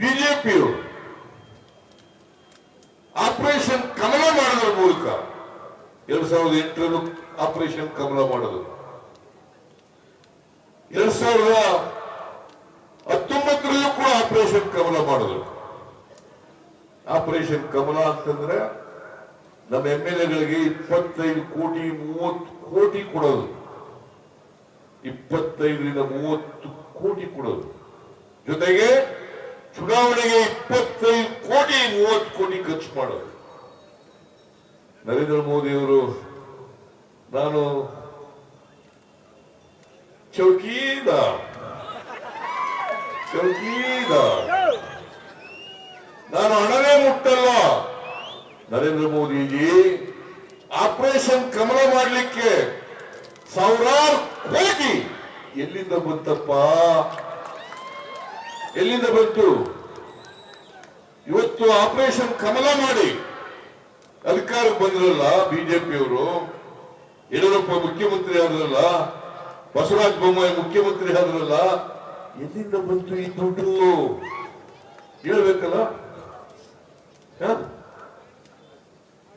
ಬಿಜೆಪಿಯವರು ಆಪರೇಷನ್ ಕಮಲ ಮಾಡೋದ್ರ ಮೂಲಕ ಎರಡ್ ಸಾವಿರದ ಎಂಟರಲ್ಲೂ ಆಪರೇಷನ್ ಕಮಲ ಮಾಡೋದು. ಎರಡ್ ಸಾವಿರದ ಹತ್ತೊಂಬತ್ತರಲ್ಲೂ ಕೂಡ ಆಪರೇಷನ್ ಕಮಲ ಮಾಡೋದು. ಆಪರೇಷನ್ ಕಮಲ ಅಂತಂದ್ರೆ ನಮ್ಮ ಎಂ ಎಲ್ ಎಗಳಿಗೆ ಇಪ್ಪತ್ತೈದು ಕೋಟಿ, ಮೂವತ್ತು ಕೋಟಿ ಕೊಡೋದು. ಇಪ್ಪತ್ತೈದರಿಂದ ಮೂವತ್ತು ಕೋಟಿ ಕೊಡೋದು. ಜೊತೆಗೆ ಚುನಾವಣೆಗೆ ಇಪ್ಪತ್ತೈದು ಕೋಟಿ ಮೂವತ್ತು ಕೋಟಿ ಖರ್ಚು ಮಾಡೋದು ನರೇಂದ್ರ ಮೋದಿ ಅವರು ನಾನು ಚೌಕೀದಾರ್. ಚೌಕೀದಾರ್. ನಾನು ಹಣವೇ ಮುಟ್ಟಲ್ಲ. ನರೇಂದ್ರ ಮೋದಿಜಿ ಆಪರೇಷನ್ ಕಮಲ ಮಾಡಲಿಕ್ಕೆ ಸಾವಿರಾರು ಕೋಟಿ ಎಲ್ಲಿಂದ ಬಂತಪ್ಪ? ಎಲ್ಲಿಂದ ಬಂತು? ಇವತ್ತು ಆಪರೇಷನ್ ಕಮಲ ಮಾಡಿ ಅಧಿಕಾರಕ್ಕೆ ಬಂದ್ರಲ್ಲ ಬಿಜೆಪಿಯವರು ಯಡಿಯೂರಪ್ಪ ಮುಖ್ಯಮಂತ್ರಿ ಆದ್ರಲ್ಲ, ಬಸವರಾಜ ಬೊಮ್ಮಾಯಿ ಮುಖ್ಯಮಂತ್ರಿ ಆದ್ರಲ್ಲ, ಎಲ್ಲಿಂದ ಬಂತು ಈ ದುಡ್ಡು ಹೇಳ್ಬೇಕಲ್ಲ?